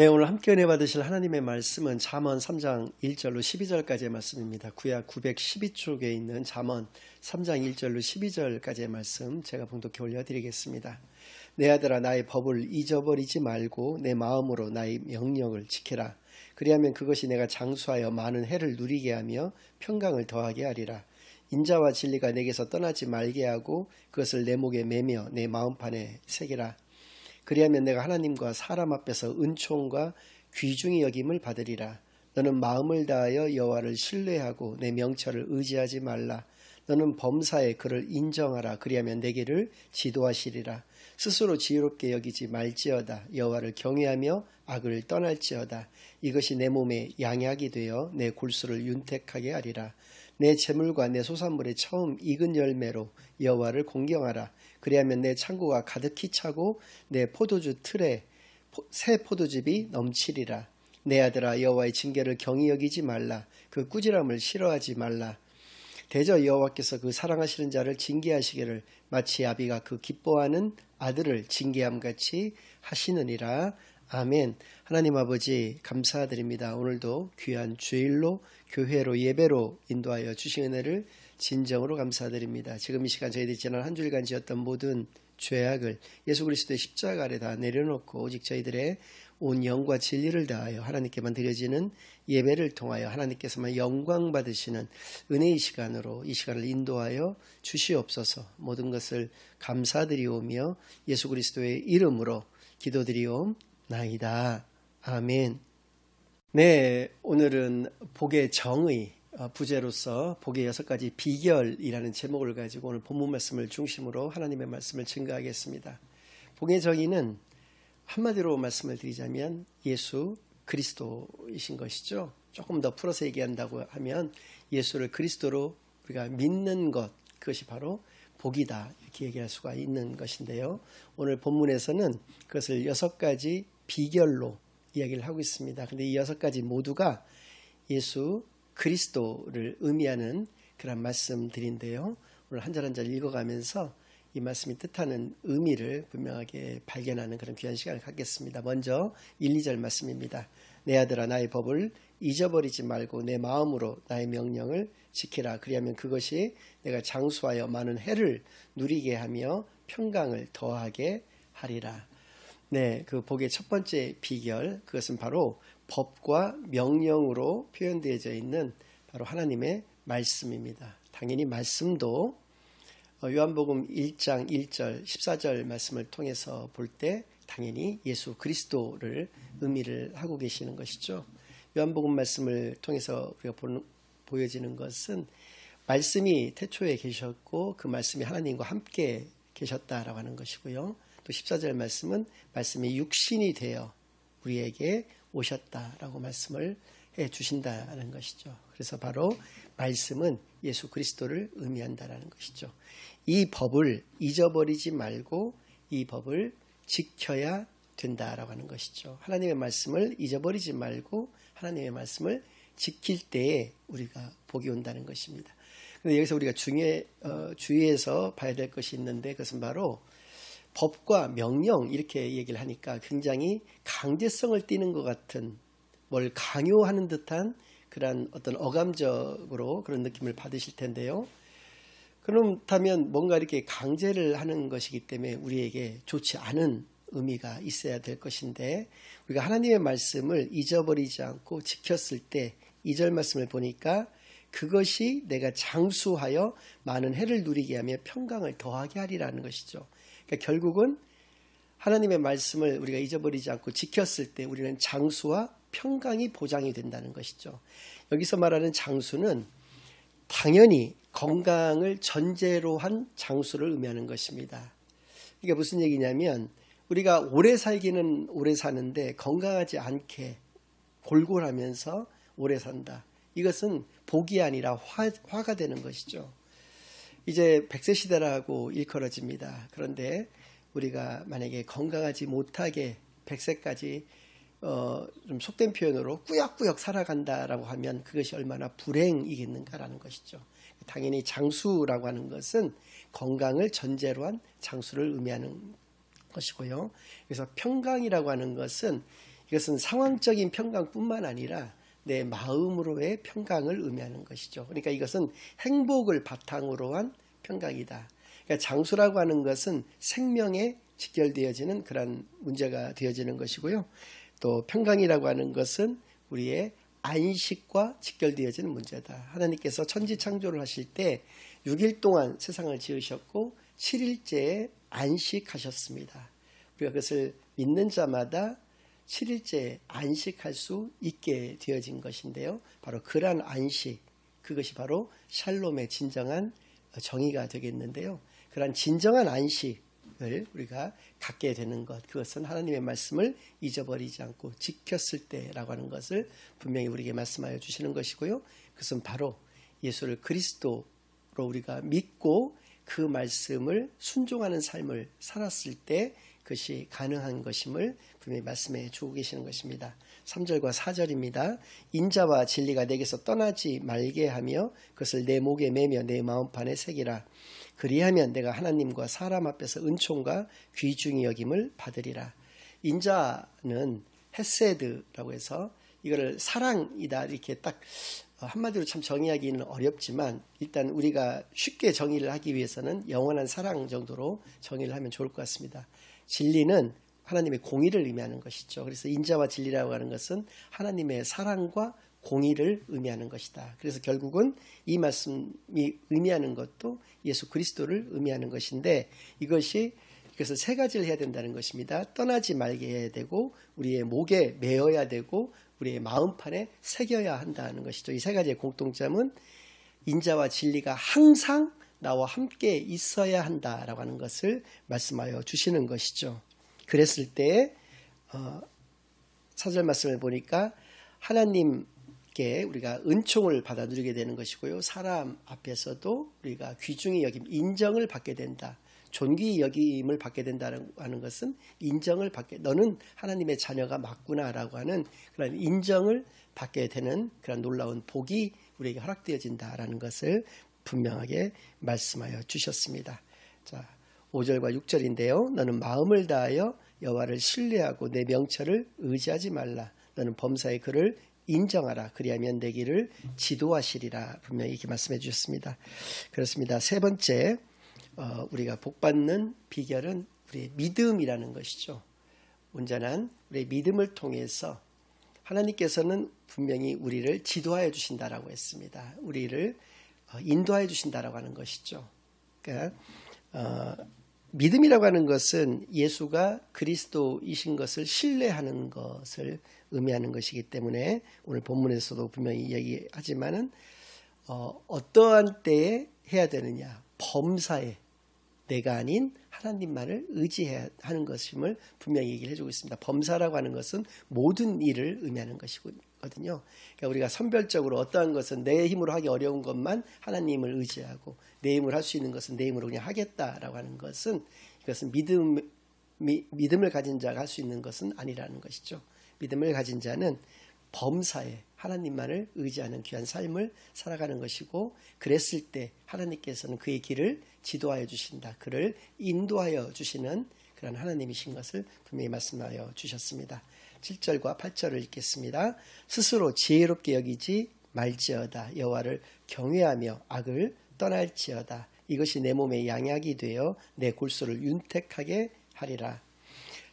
네, 오늘 함께 은혜 받으실 하나님의 말씀은 잠언 3장 1절로 12절까지의 말씀입니다. 구약 912쪽에 있는 잠언 3장 1절로 12절까지의 말씀 제가 봉독해 올려드리겠습니다. 내 아들아 나의 법을 잊어버리지 말고 내 마음으로 나의 명령을 지켜라. 그리하면 그것이 내가 장수하여 많은 해를 누리게 하며 평강을 더하게 하리라. 인자와 진리가 내게서 떠나지 말게 하고 그것을 내 목에 매며 내 마음판에 새기라. 그리하면 내가 하나님과 사람 앞에서 은총과 귀중히 여김을 받으리라. 너는 마음을 다하여 여호와를 신뢰하고 내 명철을 의지하지 말라. 너는 범사에 그를 인정하라. 그리하면 내게를 지도하시리라. 스스로 지혜롭게 여기지 말지어다. 여호와를 경외하며 악을 떠날지어다. 이것이 내 몸에 양약이 되어 내 골수를 윤택하게 하리라. 내 재물과 내 소산물의 처음 익은 열매로 여호와를 공경하라. 그리하면 내 창고가 가득히 차고 내 포도주 틀에 포- 새 포도즙이 넘치리라. 내 아들아 여호와의 징계를 경히 여기지 말라. 그 꾸지람을 싫어하지 말라. 대저 여호와께서 그 사랑하시는 자를 징계하시기를 마치 아비가 그 기뻐하는 아들을 징계함 같이 하시느니라. 아멘. 하나님 아버지 감사드립니다. 오늘도 귀한 주일로 교회로 예배로 인도하여 주신 은혜를 진정으로 감사드립니다. 지금 이 시간 저희들이 지난 한 주일간 지었던 모든 죄악을 예수 그리스도의 십자가 아래 다 내려놓고 오직 저희들의 온 영과 진리를 다하여 하나님께만 드려지는 예배를 통하여 하나님께서만 영광 받으시는 은혜의 시간으로 이 시간을 인도하여 주시옵소서 모든 것을 감사드리오며 예수 그리스도의 이름으로 기도드리옵나이다. 아멘. 네, 오늘은 복의 정의 어, 부제로서 복의 여섯 가지 비결이라는 제목을 가지고 오늘 본문 말씀을 중심으로 하나님의 말씀을 증거하겠습니다. 복의 정의는 한마디로 말씀을 드리자면 예수 그리스도이신 것이죠. 조금 더 풀어서 얘기한다고 하면 예수를 그리스도로 우리가 믿는 것 그것이 바로 복이다 이렇게 얘기할 수가 있는 것인데요. 오늘 본문에서는 그것을 여섯 가지 비결로 이야기를 하고 있습니다. 근데 이 여섯 가지 모두가 예수 그리스도를 의미하는 그런 말씀들인데요. 오늘 한 절 한 절 읽어가면서 이 말씀이 뜻하는 의미를 분명하게 발견하는 그런 귀한 시간을 갖겠습니다. 먼저 1, 2절 말씀입니다. 내 아들아 나의 법을 잊어버리지 말고 내 마음으로 나의 명령을 지키라. 그리하면 그것이 내가 장수하여 많은 해를 누리게 하며 평강을 더하게 하리라. 네, 그 복의 첫 번째 비결 그것은 바로 법과 명령으로 표현되어져 있는 바로 하나님의 말씀입니다. 당연히 말씀도 어, 요한복음 1장 1절 14절 말씀을 통해서 볼 때 당연히 예수 그리스도를 의미를 하고 계시는 것이죠. 요한복음 말씀을 통해서 우리가 보는, 보여지는 것은 말씀이 태초에 계셨고 그 말씀이 하나님과 함께 계셨다라고 하는 것이고요. 또 14절 말씀은 말씀이 육신이 되어 우리에게 오셨다라고 말씀을 해 주신다는 것이죠. 그래서 바로 말씀은 예수 그리스도를 의미한다라는 것이죠. 이 법을 잊어버리지 말고 이 법을 지켜야 된다라고 하는 것이죠. 하나님의 말씀을 잊어버리지 말고 하나님의 말씀을 지킬 때에 우리가 복이 온다는 것입니다. 그런데 여기서 우리가 중에 어, 주의해서 봐야 될 것이 있는데 그것은 바로 법과 명령 이렇게 얘기를 하니까 굉장히 강제성을 띠는 것 같은 뭘 강요하는 듯한 그런 어떤 어감적으로 그런 느낌을 받으실 텐데요. 그렇다면 뭔가 이렇게 강제를 하는 것이기 때문에 우리에게 좋지 않은 의미가 있어야 될 것인데 우리가 하나님의 말씀을 잊어버리지 않고 지켰을 때이절 말씀을 보니까 그것이 내가 장수하여 많은 해를 누리게 하며 평강을 더하게 하리라는 것이죠. 그러니까 결국은 하나님의 말씀을 우리가 잊어버리지 않고 지켰을 때 우리는 장수와 평강이 보장이 된다는 것이죠. 여기서 말하는 장수는 당연히 건강을 전제로 한 장수를 의미하는 것입니다. 이게 무슨 얘기냐면 우리가 오래 살기는 오래 사는데 건강하지 않게 골골하면서 오래 산다. 이것은 복이 아니라 화, 화가 되는 것이죠. 이제 백세 시대라고 일컬어집니다. 그런데 우리가 만약에 건강하지 못하게 백세까지 어, 좀 속된 표현으로 꾸역꾸역 살아간다라고 하면 그것이 얼마나 불행이겠는가라는 것이죠. 당연히 장수라고 하는 것은 건강을 전제로 한 장수를 의미하는 것이고요. 그래서 평강이라고 하는 것은 이것은 상황적인 평강뿐만 아니라 내 마음으로의 평강을 의미하는 것이죠. 그러니까 이것은 행복을 바탕으로 한 평강이다. 그러니까 장수라고 하는 것은 생명에 직결되어지는 그런 문제가 되어지는 것이고요. 또 평강이라고 하는 것은 우리의 안식과 직결되어지는 문제다. 하나님께서 천지 창조를 하실 때 6일 동안 세상을 지으셨고 7일째에 안식하셨습니다. 우리가 그것을 믿는 자마다 7일째 안식할 수 있게 되어진 것인데요. 바로 그러한 안식, 그것이 바로 샬롬의 진정한 정의가 되겠는데요. 그러한 진정한 안식을 우리가 갖게 되는 것, 그것은 하나님의 말씀을 잊어버리지 않고 지켰을 때라고 하는 것을 분명히 우리에게 말씀하여 주시는 것이고요. 그것은 바로 예수를 그리스도로 우리가 믿고 그 말씀을 순종하는 삶을 살았을 때 그것이 가능한 것임을 분명히 말씀해 주고 계시는 것입니다. 3절과 4절입니다. 인자와 진리가 내게서 떠나지 말게 하며 그것을 내 목에 매며 내 마음판에 새기라. 그리하면 내가 하나님과 사람 앞에서 은총과 귀중히 여김을 받으리라. 인자는 헤세드라고 해서 이거를 사랑이다 이렇게 딱 한마디로 참 정의하기는 어렵지만 일단 우리가 쉽게 정의를 하기 위해서는 영원한 사랑 정도로 정의를 하면 좋을 것 같습니다. 진리는 하나님의 공의를 의미하는 것이죠. 그래서 인자와 진리라고 하는 것은 하나님의 사랑과 공의를 의미하는 것이다. 그래서 결국은 이 말씀이 의미하는 것도 예수 그리스도를 의미하는 것인데 이것이 그래서 세 가지를 해야 된다는 것입니다. 떠나지 말게 해야 되고 우리의 목에 매어야 되고 우리의 마음판에 새겨야 한다는 것이죠. 이 세 가지의 공통점은 인자와 진리가 항상 나와 함께 있어야 한다라고 하는 것을 말씀하여 주시는 것이죠. 그랬을 때 어, 사절 말씀을 보니까 하나님께 우리가 은총을 받아 누리게 되는 것이고요. 사람 앞에서도 우리가 귀중히 여김, 인정을 받게 된다. 존귀 여김을 받게 된다는 것은 인정을 받게 너는 하나님의 자녀가 맞구나라고 하는 그런 인정을 받게 되는 그런 놀라운 복이 우리에게 허락되어진다라는 것을 분명하게 말씀하여 주셨습니다. 자, 5절과 6절인데요. 너는 마음을 다하여 여호와를 신뢰하고 내 명철을 의지하지 말라. 너는 범사의 그를 인정하라. 그리하면 내 길을 지도하시리라. 분명히 이렇게 말씀해 주셨습니다. 그렇습니다. 세 번째 어, 우리가 복받는 비결은 우리의 믿음이라는 것이죠. 온전한 우리의 믿음을 통해서 하나님께서는 분명히 우리를 지도하여 주신다라고 했습니다. 우리를 어, 인도하여 주신다라고 하는 것이죠. 그러니까 어, 믿음이라고 하는 것은 예수가 그리스도이신 것을 신뢰하는 것을 의미하는 것이기 때문에 오늘 본문에서도 분명히 얘기하지만은 어, 어떠한 때에 해야 되느냐 범사에 내가 아닌 하나님만을 의지해야 하는 것임을 분명히 얘기를 해주고 있습니다. 범사라고 하는 것은 모든 일을 의미하는 것이 거든요. 그러니까 우리가 선별적으로 어떠한 것은 내 힘으로 하기 어려운 것만 하나님을 의지하고 내 힘으로 할 수 있는 것은 내 힘으로 그냥 하겠다라고 하는 것은 이것은 믿음 미, 믿음을 가진 자가 할 수 있는 것은 아니라는 것이죠. 믿음을 가진 자는 범사에 하나님만을 의지하는 귀한 삶을 살아가는 것이고 그랬을 때 하나님께서는 그의 길을 지도하여 주신다. 그를 인도하여 주시는 그런 하나님이신 것을 분명히 말씀하여 주셨습니다. 7절과 8절을 읽겠습니다. 스스로 지혜롭게 여기지 말지어다. 여호와를 경외하며 악을 떠날지어다. 이것이 내 몸의 양약이 되어 내 골수를 윤택하게 하리라.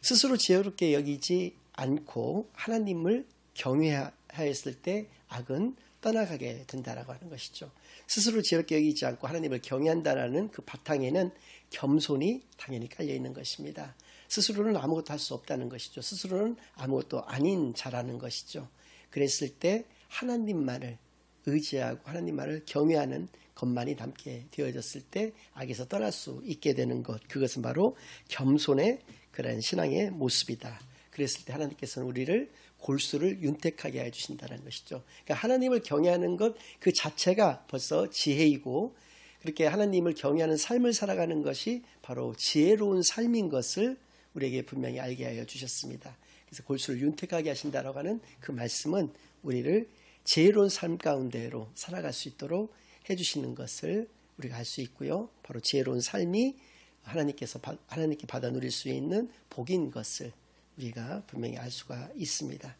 스스로 지혜롭게 여기지 않고 하나님을 경외하였을 때 악은 떠나가게 된다라고 하는 것이죠. 스스로 지혜롭게 여기지 않고 하나님을 경외한다라는 그 바탕에는 겸손이 당연히 깔려 있는 것입니다. 스스로는 아무것도 할 수 없다는 것이죠. 스스로는 아무것도 아닌 자라는 것이죠. 그랬을 때 하나님만을 의지하고 하나님만을 경외하는 것만이 담게 되어졌을 때 악에서 떠날 수 있게 되는 것 그것은 바로 겸손의 그런 신앙의 모습이다. 그랬을 때 하나님께서는 우리를 골수를 윤택하게 해 주신다는 것이죠. 그러니까 하나님을 경외하는 것 그 자체가 벌써 지혜이고 그렇게 하나님을 경외하는 삶을 살아가는 것이 바로 지혜로운 삶인 것을 우리에게 분명히 알게 하여 주셨습니다. 그래서 골수를 윤택하게 하신다라고 하는 그 말씀은 우리를 지혜로운 삶 가운데로 살아갈 수 있도록 해주시는 것을 우리가 알 수 있고요. 바로 지혜로운 삶이 하나님께서 하나님께 받아 누릴 수 있는 복인 것을 우리가 분명히 알 수가 있습니다.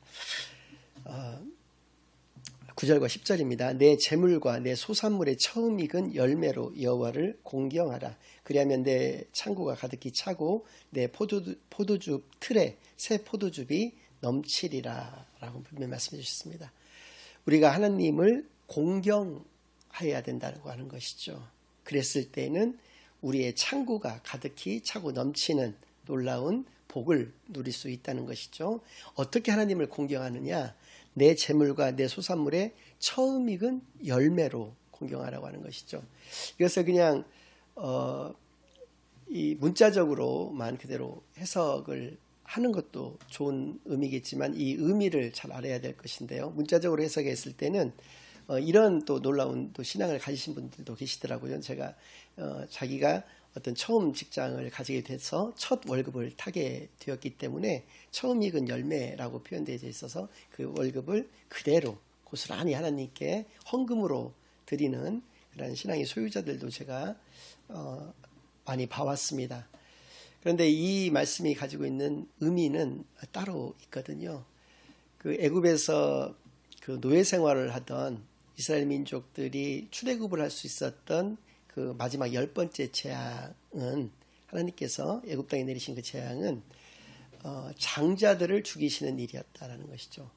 어, 9절과 10절입니다. 내 재물과 내 소산물의 처음 익은 열매로 여호와를 공경하라. 그리하면 내 창고가 가득히 차고 내 포도, 포도주 틀에 새 포도즙이 넘치리라. 라고 분명히 말씀해 주셨습니다. 우리가 하나님을 공경해야 된다고 하는 것이죠. 그랬을 때는 우리의 창고가 가득히 차고 넘치는 놀라운 복을 누릴 수 있다는 것이죠. 어떻게 하나님을 공경하느냐? 내 재물과 내 소산물의 처음 익은 열매로 공경하라고 하는 것이죠. 그래서 그냥 어, 이 문자적으로만 그대로 해석을 하는 것도 좋은 의미겠지만 이 의미를 잘 알아야 될 것인데요. 문자적으로 해석했을 때는 어, 이런 또 놀라운 또 신앙을 가지신 분들도 계시더라고요. 제가 어, 자기가 어떤 처음 직장을 가지게 돼서 첫 월급을 타게 되었기 때문에 처음 익은 열매라고 표현되어 있어서 그 월급을 그대로 고스란히 하나님께 헌금으로 드리는 그런 신앙의 소유자들도 제가 어, 많이 봐왔습니다. 그런데 이 말씀이 가지고 있는 의미는 따로 있거든요. 그 애굽에서 그 노예 생활을 하던 이스라엘 민족들이 출애굽을 할 수 있었던 그 마지막 열 번째 재앙은 하나님께서 애굽 땅에 내리신 그 재앙은 어, 장자들을 죽이시는 일이었다라는 것이죠.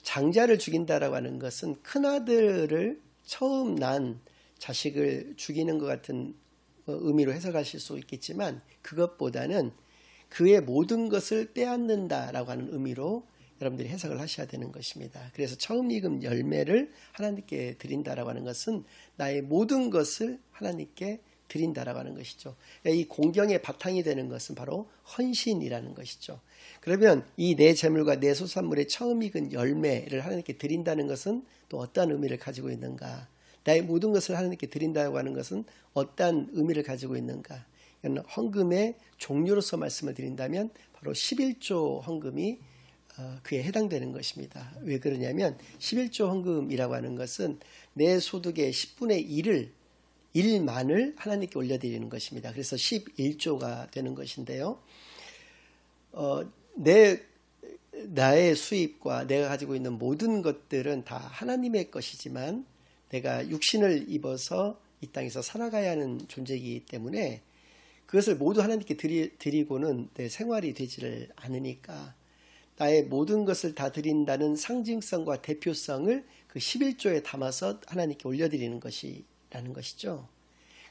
장자를 죽인다라고 하는 것은 큰 아들을 처음 난 자식을 죽이는 것 같은 어, 의미로 해석하실 수 있겠지만 그것보다는 그의 모든 것을 빼앗는다라고 하는 의미로 여러분들이 해석을 하셔야 되는 것입니다. 그래서 처음 익은 열매를 하나님께 드린다라고 하는 것은 나의 모든 것을 하나님께 드린다라고 하는 것이죠. 이 공경의 바탕이 되는 것은 바로 헌신이라는 것이죠. 그러면 이 내 재물과 내 소산물의 처음 익은 열매를 하나님께 드린다는 것은 또 어떠한 의미를 가지고 있는가? 나의 모든 것을 하나님께 드린다고 하는 것은 어떠한 의미를 가지고 있는가? 헌금의 종류로서 말씀을 드린다면 바로 11조 헌금이 어, 그에 해당되는 것입니다. 왜 그러냐면 11조 헌금이라고 하는 것은 내 소득의 10분의 1을 1만을 하나님께 올려드리는 것입니다. 그래서 11조가 되는 것인데요. 어, 내 나의 수입과 내가 가지고 있는 모든 것들은 다 하나님의 것이지만 내가 육신을 입어서 이 땅에서 살아가야 하는 존재이기 때문에 그것을 모두 하나님께 드리, 드리고는 내 생활이 되지를 않으니까 나의 모든 것을 다 드린다는 상징성과 대표성을 그 11조에 담아서 하나님께 올려드리는 것이라는 것이죠.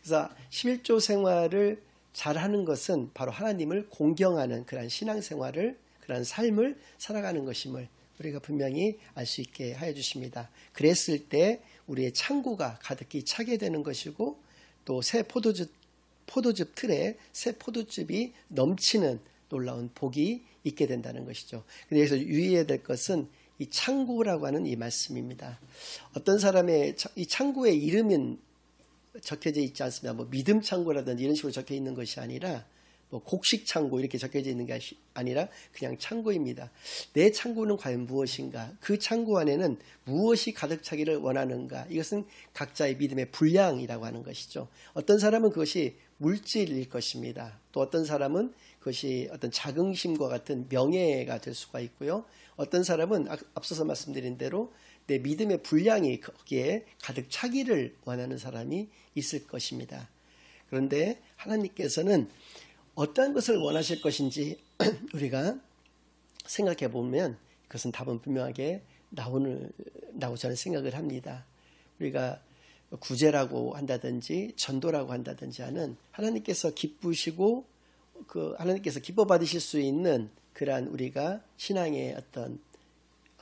그래서 11조 생활을 잘하는 것은 바로 하나님을 공경하는 그러한 신앙생활을 그러한 삶을 살아가는 것임을 우리가 분명히 알 수 있게 하여 주십니다. 그랬을 때 우리의 창고가 가득히 차게 되는 것이고 또 새 포도즙 포도즙 틀에 새 포도즙이 넘치는 놀라운 복이 있게 된다는 것이죠. 근데 여기서 유의해야 될 것은 이 창고라고 하는 이 말씀입니다. 어떤 사람의 이 창고의 이름은 적혀져 있지 않습니다. 뭐 믿음 창고라든지 이런 식으로 적혀 있는 것이 아니라 뭐 곡식 창고 이렇게 적혀져 있는 게 아니라 그냥 창고입니다. 내 창고는 과연 무엇인가? 그 창고 안에는 무엇이 가득 차기를 원하는가? 이것은 각자의 믿음의 분량이라고 하는 것이죠. 어떤 사람은 그것이 물질일 것입니다. 또 어떤 사람은 그것이 어떤 자긍심과 같은 명예가 될 수가 있고요. 어떤 사람은 앞서서 말씀드린 대로 내 믿음의 분량이 거기에 가득 차기를 원하는 사람이 있을 것입니다. 그런데 하나님께서는 어떠한 것을 원하실 것인지 우리가 생각해 보면 그것은 답은 분명하게 나오는다고 저는 생각을 합니다. 우리가 구제라고 한다든지 전도라고 한다든지 하는 하나님께서 기쁘시고 그 하나님께서 기뻐 받으실 수 있는 그러한 우리가 신앙의 어떤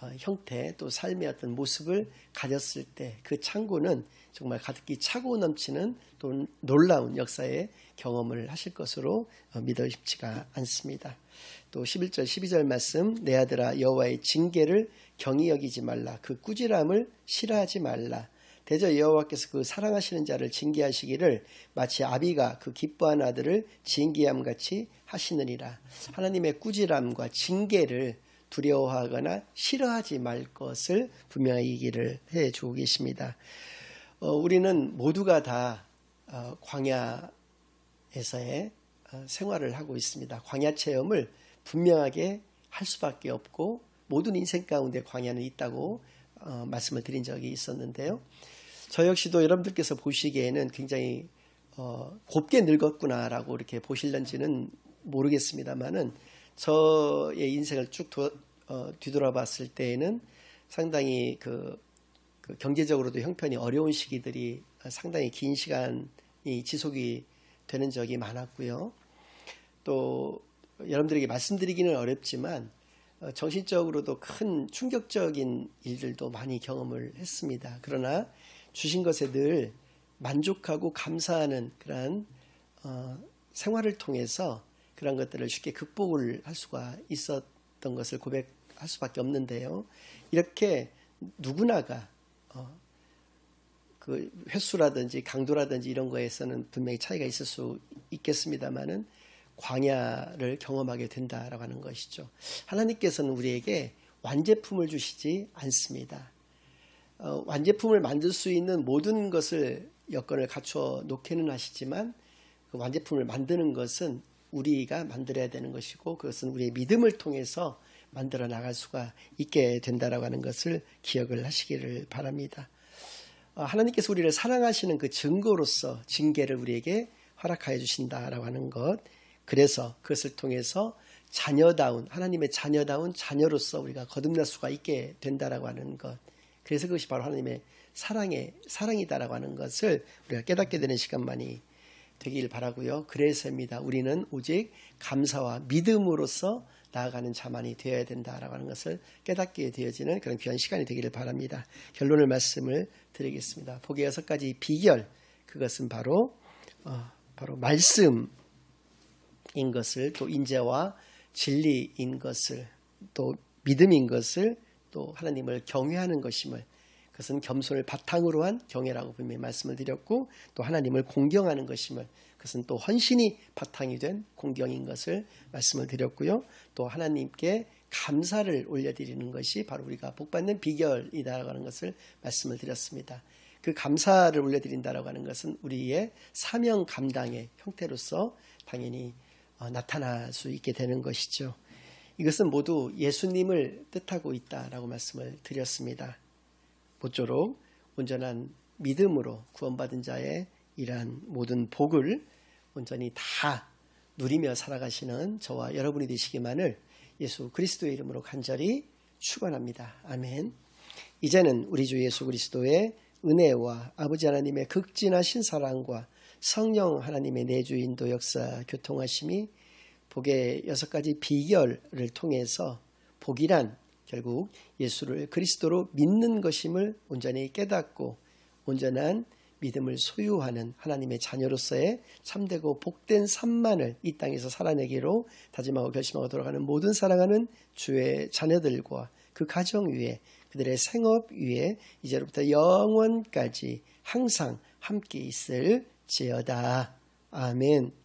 어, 형태 또 삶의 어떤 모습을 가졌을 때 그 창고는 정말 가득히 차고 넘치는 또 놀라운 역사의 경험을 하실 것으로 어, 믿어 싶지가 않습니다. 또 11절 12절 말씀 내 아들아 여호와의 징계를 경히 여기지 말라 그 꾸지람을 싫어하지 말라 대저 여호와께서 그 사랑하시는 자를 징계하시기를 마치 아비가 그 기뻐하는 아들을 징계함 같이 하시느니라. 하나님의 꾸지람과 징계를 두려워하거나 싫어하지 말 것을 분명히 얘기를 해 주고 계십니다. 어, 우리는 모두가 다 어, 광야에서의 어, 생활을 하고 있습니다. 광야 체험을 분명하게 할 수밖에 없고 모든 인생 가운데 광야는 있다고 어, 말씀을 드린 적이 있었는데요. 저 역시도 여러분들께서 보시기에는 굉장히 어, 곱게 늙었구나라고 이렇게 보실런지는 모르겠습니다만은 저의 인생을 쭉 도, 어, 뒤돌아봤을 때에는 상당히 그, 그 경제적으로도 형편이 어려운 시기들이 상당히 긴 시간이 지속이 되는 적이 많았고요. 또 여러분들에게 말씀드리기는 어렵지만 어, 정신적으로도 큰 충격적인 일들도 많이 경험을 했습니다. 그러나 주신 것에 늘 만족하고 감사하는 그러한 어, 생활을 통해서 그런 것들을 쉽게 극복을 할 수가 있었던 것을 고백할 수밖에 없는데요. 이렇게 누구나가 어, 그 횟수라든지 강도라든지 이런 거에서는 분명히 차이가 있을 수 있겠습니다만은 광야를 경험하게 된다라고 하는 것이죠. 하나님께서는 우리에게 완제품을 주시지 않습니다. 어, 완제품을 만들 수 있는 모든 것을 여건을 갖춰 놓기는 하시지만 그 완제품을 만드는 것은 우리가 만들어야 되는 것이고 그것은 우리의 믿음을 통해서 만들어 나갈 수가 있게 된다라고 하는 것을 기억을 하시기를 바랍니다. 어, 하나님께서 우리를 사랑하시는 그 증거로서 징계를 우리에게 허락하여 주신다라고 하는 것. 그래서 그것을 통해서 자녀다운 하나님의 자녀다운 자녀로서 우리가 거듭날 수가 있게 된다라고 하는 것. 그래서 그것이 바로 하나님의 사랑의 사랑이다라고 하는 것을 우리가 깨닫게 되는 시간만이 되길 바라고요. 그래서입니다. 우리는 오직 감사와 믿음으로써 나아가는 자만이 되어야 된다라고 하는 것을 깨닫게 되어지는 그런 귀한 시간이 되기를 바랍니다. 결론을 말씀을 드리겠습니다. 복의 여섯 가지 비결 그것은 바로 어, 바로 말씀 인 것을 또 인재와 진리인 것을 또 믿음인 것을 또 하나님을 경외하는 것임을 그것은 겸손을 바탕으로 한 경외라고 분명히 말씀을 드렸고 또 하나님을 공경하는 것임을 그것은 또 헌신이 바탕이 된 공경인 것을 말씀을 드렸고요. 또 하나님께 감사를 올려드리는 것이 바로 우리가 복받는 비결이다라고 하는 것을 말씀을 드렸습니다. 그 감사를 올려드린다라고 하는 것은 우리의 사명 감당의 형태로서 당연히 어, 나타날 수 있게 되는 것이죠. 이것은 모두 예수님을 뜻하고 있다라고 말씀을 드렸습니다. 모쪼록 온전한 믿음으로 구원받은 자의 이러한 모든 복을 온전히 다 누리며 살아가시는 저와 여러분이 되시기만을 예수 그리스도의 이름으로 간절히 축원합니다. 아멘. 이제는 우리 주 예수 그리스도의 은혜와 아버지 하나님의 극진하신 사랑과 성령 하나님의 내주 인도 역사 교통하심이 복의 여섯 가지 비결을 통해서 복이란 결국 예수를 그리스도로 믿는 것임을 온전히 깨닫고 온전한 믿음을 소유하는 하나님의 자녀로서의 참되고 복된 삶만을 이 땅에서 살아내기로 다짐하고 결심하고 돌아가는 모든 사랑하는 주의 자녀들과 그 가정 위에 그들의 생업 위에 이제로부터 영원까지 항상 함께 있을 지어다. 아멘.